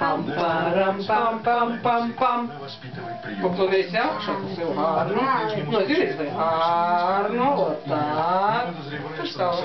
Пам-парам-пам-пам-пам-пам. Поплилися, щоб все гарно. Ну, дивись, гарно, отак. Пристало.